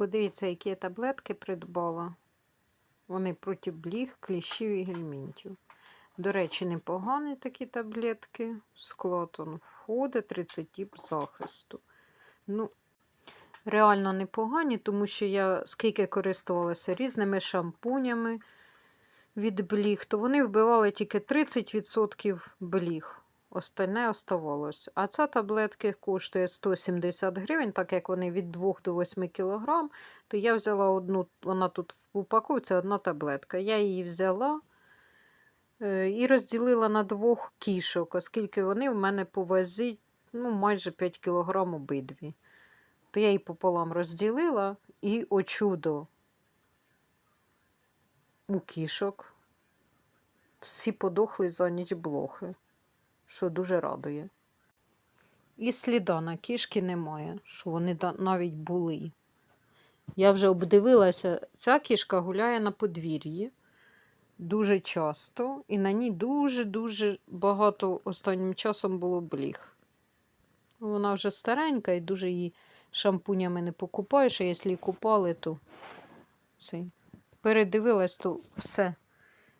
Подивіться, які я таблетки придбала. Вони проти бліг, кліщів і гельмінтів. До речі, непогані такі таблетки. Склад входить 30 тип захисту. Ну, реально непогані, тому що я скільки користувалася різними шампунями від бліг, то вони вбивали тільки 30% бліг. Остальне оставалось. А ця таблетка коштує 170 гривень, так як вони від 2 до 8 кг, то я взяла одну, вона тут в упаковці одна таблетка. Я її взяла е, і розділила на двох кішок, оскільки вони в мене по вазі ну, майже 5 кг обидві. То я її пополам розділила і о чудо у кішок. Всі подохли за ніч блохи, що дуже радує. І сліда на кішки немає, що вони навіть були. Я вже обдивилася, ця кішка гуляє на подвір'ї дуже часто, і на ній дуже-дуже багато останнім часом було бліг. Вона вже старенька і дуже її шампунями не покупаєш, а якщо купали, то цей. передивилась, то все.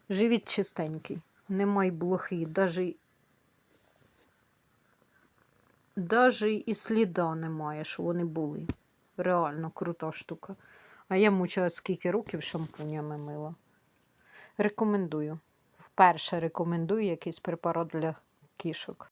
Живіт чистенький. Немає блохи, навіть Даже і сліда немає, що вони були. Реально крута штука. А я мучила скільки років шампунями мила. Рекомендую. Вперше рекомендую якийсь препарат для кішок.